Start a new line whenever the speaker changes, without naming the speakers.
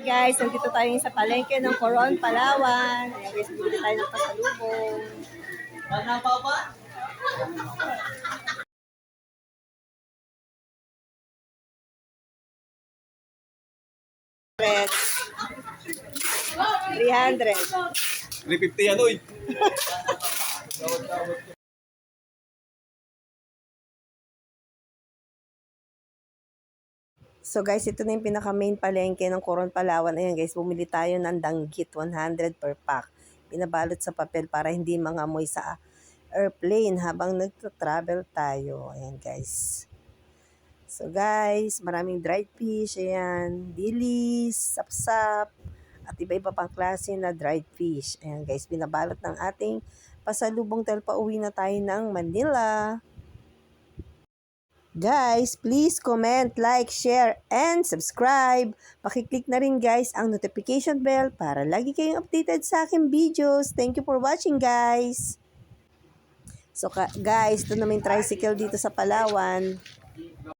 Hey guys, nandito tayo sa palengke ng Coron, Palawan. Ayan guys, bibili tayo ng pasalubong. Red. 300.
350 yan, uy.
So guys, ito na yung pinaka main palengke ng Coron Palawan. Ayan guys, bumili tayo ng danggit 100 per pack. Pinabalot sa papel para hindi mangamoy sa airplane habang nagtra-travel tayo. Ayan guys. So guys, maraming dried fish, ayan, dilis, sapsap, at iba-iba pang klase na dried fish. Ayan guys, binabalot ng ating pasalubong dahil pauwi na tayo ng Manila. Guys, please comment, like, share, and subscribe. Pakiclick na rin guys ang notification bell para lagi kayong updated sa aking videos. Thank you for watching guys. So guys, ito na may tricycle dito sa Palawan.